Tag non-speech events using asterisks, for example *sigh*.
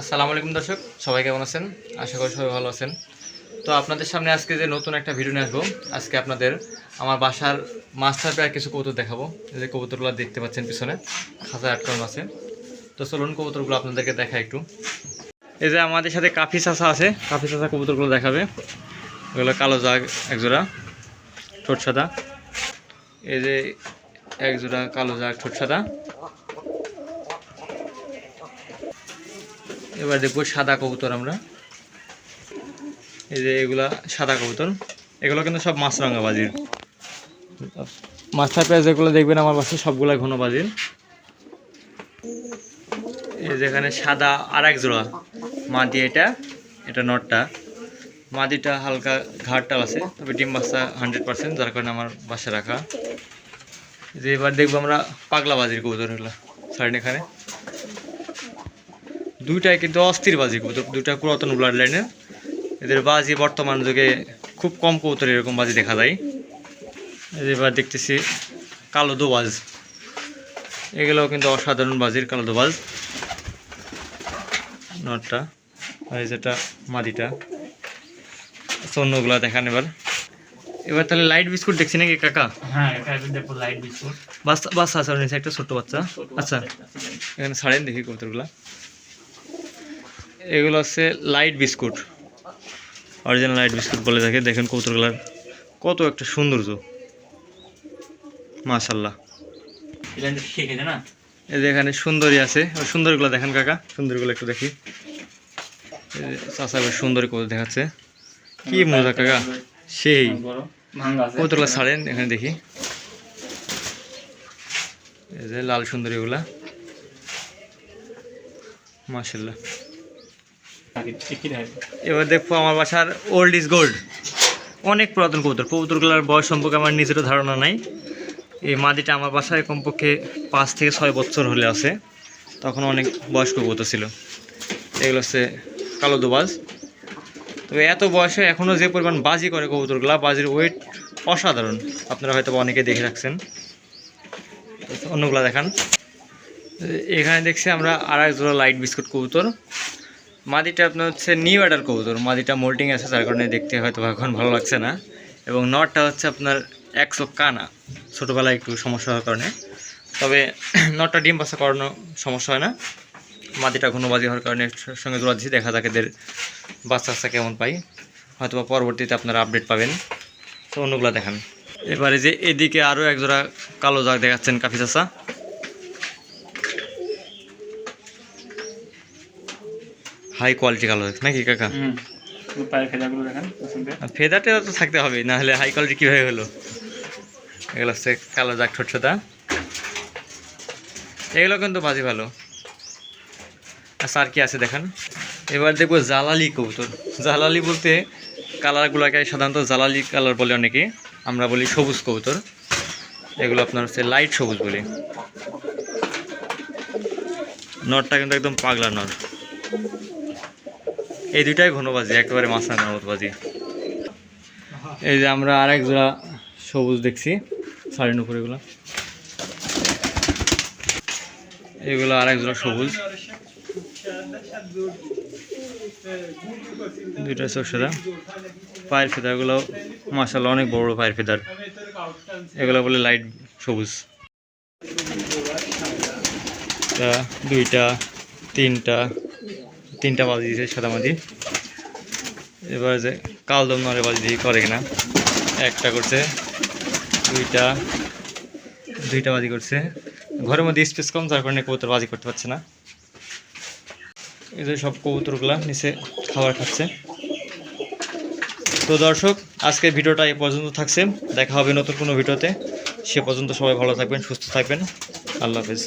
আসসালামু আলাইকুম দর্শক, সবাই কেমন আছেন? আশা করি সবাই ভালো আছেন। তো আপনাদের সামনে আজকে যে নতুন একটা ভিডিও নিয়ে আসব, আজকে আপনাদের আমার বাসার মাস্টার প্রায় কিছু কবুতর দেখাবো। এই যে কবুতরগুলো দেখতে পাচ্ছেন পিছনে খাঁচা আটকানো আছে। তো চলুন কবুতরগুলো আপনাদেরকে দেখা একটু। এই যে আমাদের সাথে কাফি চাষা আছে, কাফি চাষা কবুতরগুলো দেখাবে। এগুলো কালো জাগ, একজোড়া, ঠোঁট সাদা। এই যে একজোড়া কালো জাগ, ঠোঁট সাদা। এবার দেখব সাদা কবুতর আমরা। এই যে এগুলা সাদা কবুতর। এগুলো কিন্তু সব মাছরাঙা বাজির মাস্টার প্রাইজ যেগুলো দেখবেন আমার বাসায় সবগুলা ঘন বাজির এই যেখানে সাদা আর এক জোড়া মাদি এটা এটা নটটা। মাদিটা হালকা ঘাটটাল আছে, তবে ডিম বাচ্চা হান্ড্রেড পার্সেন্ট, যার কারণে আমার বাসায় রাখা। যে এবার দেখব আমরা পাগলা বাজির কবুতর এগুলো, সাইড এখানে। দুইটাই কিন্তু অস্থির বাজি কবুতর দুইটা পুরাতন ব্লাড লাইনের এদের বাজি বর্তমান যুগে খুব কম কবুতর এরকম বাজি দেখা যায়। এবার দেখতেছি কালো দোবাজ এগুলোও কিন্তু অসাধারণ বাজির কালো দোবাজ নটটা আর যেটা মাদিটা অন্যগুলো দেখান এবার। এবার তাহলে লাইট বিস্কুট দেখছি নাকি কাকা? হ্যাঁ দেখো লাইট বিস্কুট বাচ্চা বাচ্চা আছে একটা ছোট্ট বাচ্চা। আচ্ছা এখানে ছাড়েন দেখি কবুতরগুলা। এগুলো হচ্ছে light biscuit original light biscuit বলে থাকে। দেখেন কবুতরগুলার কত একটা সৌন্দর্য। মাশাল্লাহ এই যে এখানে সুন্দরী আছে। ওই সুন্দরীগুলো দেখেন কাকা। সুন্দরীগুলো একটু দেখি। চাচা সুন্দরী কবুতর দেখাচ্ছে। কি মজা কাকা। সেই। কবুতরগুলো ছাড়েন, এখানে দেখি। এই যে লাল সুন্দরী ওগুলা মাশাল্লাহ এবার দেখব আমার বাসার ওল্ড ইজ গোল্ড অনেক পুরাতন কবুতর। কবুতরগুলোর বয়স সম্পর্কে আমার নিজেরও ধারণা নাই। এই মাদিটা আমার বাসায় কমপক্ষে পাঁচ থেকে ছয় বছর হলে আছে। তখন অনেক বয়স্ক কবুতর ছিল। এগুলো হচ্ছে কালো দোবাজ। তবে এত বয়সে এখনও যে পরিমাণ বাজি করে কবুতরগুলা, বাজির ওয়েট অসাধারণ। আপনারা হয়তো অনেকে দেখে রাখছেন। অন্যগুলা দেখান। এখানে দেখছি আমরা আর এক জোড়া লাইট বিস্কুট কবুতর। মাদিটা আপনার হচ্ছে নিউ অ্যাডার কবুতর। মাদিটা মোল্টিং আছে, যার কারণে দেখতে হয়তো এখন ভালো লাগছে না। এবং নটটা হচ্ছে আপনার একশো কানা ছোটোবেলায় একটু সমস্যা হওয়ার কারণে। তবে *clears throat* নটটা ডিম বাচ্চা করানো সমস্যা হয় না। মাদিটা ঘনবাজি হওয়ার কারণে সঙ্গে জোড়া দিচ্ছি দেখা যাক এদের বাচ্চা বাচ্চা কেমন পাই। হয়তো বা পরবর্তীতে আপনারা আপডেট পাবেন। তো অন্যগুলো দেখান। এবারে যে এদিকে আরও এক জোড়া কালো জাগ দেখাচ্ছেন কাফি চাষা হাই কোয়ালিটি কালো নাকি কাকা? পায়ের ফেদাগুলো দেখেন তো থাকতে হবে না হলে হাই কোয়ালিটি কীভাবে হলো? এগুলো হচ্ছে কালো জাগ ঠোঁট ছোটা এগুলো কিন্তু বাজি ভালো। আর কি আছে দেখান? এবার দেখব জালালি কবুতর। জালালি বলতে কালারগুলোকে সাধারণত জালালি কালার বলে অনেকে আমরা বলি সবুজ কবুতর। এগুলো আপনার হচ্ছে লাইট সবুজ বলি। নটটা কিন্তু একদম পাগলা নর এই দুইটাই ঘনবাজি, একেবারে মাছা মতো বাজি এই যে আমরা আর এক জোড়া সবুজ দেখছি শাড়ির উপর এগুলো এগুলো আর এক জোড়া সবুজ। দুইটা চোখসাদা পায়ের ফেদারগুলো মাসাল অনেক বড় বড় পায়ের ফেদার এগুলো বলে লাইট সবুজ। দুইটা, তিনটা তিনটা বাজি দিয়েছে সাদা মাদি এবার যে কালদম নরে বাজি দিয়ে করে কিনা। একটা করছে, দুইটা দুইটা বাজি করছে। ঘরের মধ্যে স্পেস কম, যার কারণে কবুতর বাজি করতে পারছে না। এই যে সব কবুতরগুলা নিচে খাবার খাচ্ছে। তো দর্শক, আজকের ভিডিওটা এ পর্যন্ত থাকছে। দেখা হবে নতুন কোনো ভিডিওতে। সে পর্যন্ত সবাই ভালো থাকবেন, সুস্থ থাকবেন। আল্লাহ হাফেজ।